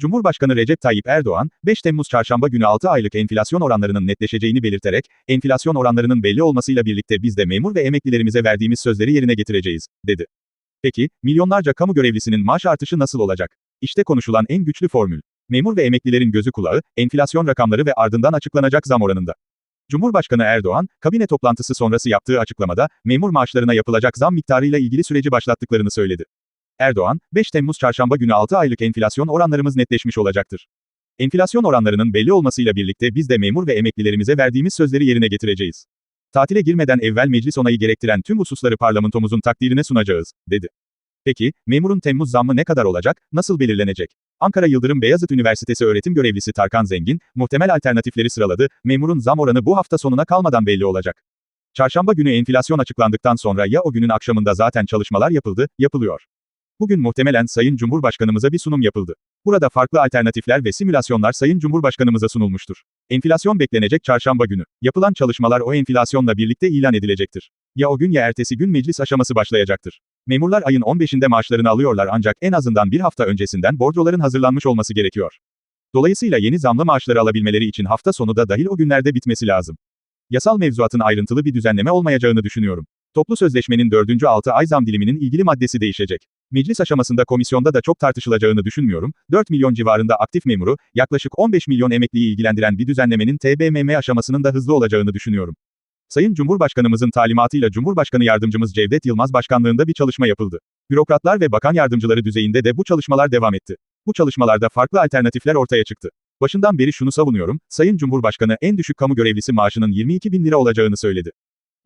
Cumhurbaşkanı Recep Tayyip Erdoğan, 5 Temmuz çarşamba günü 6 aylık enflasyon oranlarının netleşeceğini belirterek, enflasyon oranlarının belli olmasıyla birlikte biz de memur ve emeklilerimize verdiğimiz sözleri yerine getireceğiz, dedi. Peki, milyonlarca kamu görevlisinin maaş artışı nasıl olacak? İşte konuşulan en güçlü formül. Memur ve emeklilerin gözü kulağı, enflasyon rakamları ve ardından açıklanacak zam oranında. Cumhurbaşkanı Erdoğan, kabine toplantısı sonrası yaptığı açıklamada, memur maaşlarına yapılacak zam miktarıyla ilgili süreci başlattıklarını söyledi. Erdoğan, 5 Temmuz çarşamba günü 6 aylık enflasyon oranlarımız netleşmiş olacaktır. Enflasyon oranlarının belli olmasıyla birlikte biz de memur ve emeklilerimize verdiğimiz sözleri yerine getireceğiz. Tatile girmeden evvel meclis onayı gerektiren tüm hususları parlamentomuzun takdirine sunacağız, dedi. Peki, memurun Temmuz zammı ne kadar olacak, nasıl belirlenecek? Ankara Yıldırım Beyazıt Üniversitesi öğretim görevlisi Tarkan Zengin, muhtemel alternatifleri sıraladı, memurun zam oranı bu hafta sonuna kalmadan belli olacak. Çarşamba günü enflasyon açıklandıktan sonra ya o günün akşamında zaten çalışmalar yapıldı, yapılıyor. Bugün muhtemelen Sayın Cumhurbaşkanımıza bir sunum yapıldı. Burada farklı alternatifler ve simülasyonlar Sayın Cumhurbaşkanımıza sunulmuştur. Enflasyon beklenecek çarşamba günü. Yapılan çalışmalar o enflasyonla birlikte ilan edilecektir. Ya o gün ya ertesi gün meclis aşaması başlayacaktır. Memurlar ayın 15'inde maaşlarını alıyorlar ancak en azından bir hafta öncesinden bordroların hazırlanmış olması gerekiyor. Dolayısıyla yeni zamlı maaşları alabilmeleri için hafta sonu da dahil o günlerde bitmesi lazım. Yasal mevzuatın ayrıntılı bir düzenleme olmayacağını düşünüyorum. Toplu sözleşmenin 4. 6 ay zam diliminin ilgili maddesi değişecek. Meclis aşamasında komisyonda da çok tartışılacağını düşünmüyorum. 4 milyon civarında aktif memuru, yaklaşık 15 milyon emekliyi ilgilendiren bir düzenlemenin TBMM aşamasının da hızlı olacağını düşünüyorum. Sayın Cumhurbaşkanımızın talimatıyla Cumhurbaşkanı Yardımcımız Cevdet Yılmaz başkanlığında bir çalışma yapıldı. Bürokratlar ve bakan yardımcıları düzeyinde de bu çalışmalar devam etti. Bu çalışmalarda farklı alternatifler ortaya çıktı. Başından beri şunu savunuyorum, Sayın Cumhurbaşkanı en düşük kamu görevlisi maaşının 22 bin lira olacağını söyledi.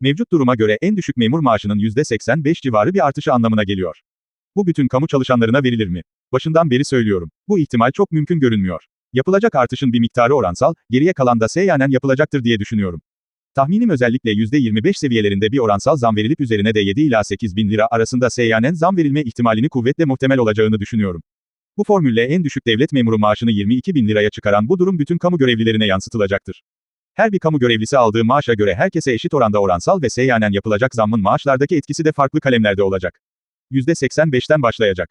Mevcut duruma göre en düşük memur maaşının %85 civarı bir artışı anlamına geliyor. Bu bütün kamu çalışanlarına verilir mi? Başından beri söylüyorum. Bu ihtimal çok mümkün görünmüyor. Yapılacak artışın bir miktarı oransal, geriye kalan da seyyanen yapılacaktır diye düşünüyorum. Tahminim özellikle %25 seviyelerinde bir oransal zam verilip üzerine de 7 ila 8 bin lira arasında seyyanen zam verilme ihtimalini kuvvetle muhtemel olacağını düşünüyorum. Bu formülle en düşük devlet memuru maaşını 22 bin liraya çıkaran bu durum bütün kamu görevlilerine yansıtılacaktır. Her bir kamu görevlisi aldığı maaşa göre herkese eşit oranda oransal ve seyyanen yapılacak zammın maaşlardaki etkisi de farklı kalemlerde olacak. %85'ten başlayacak.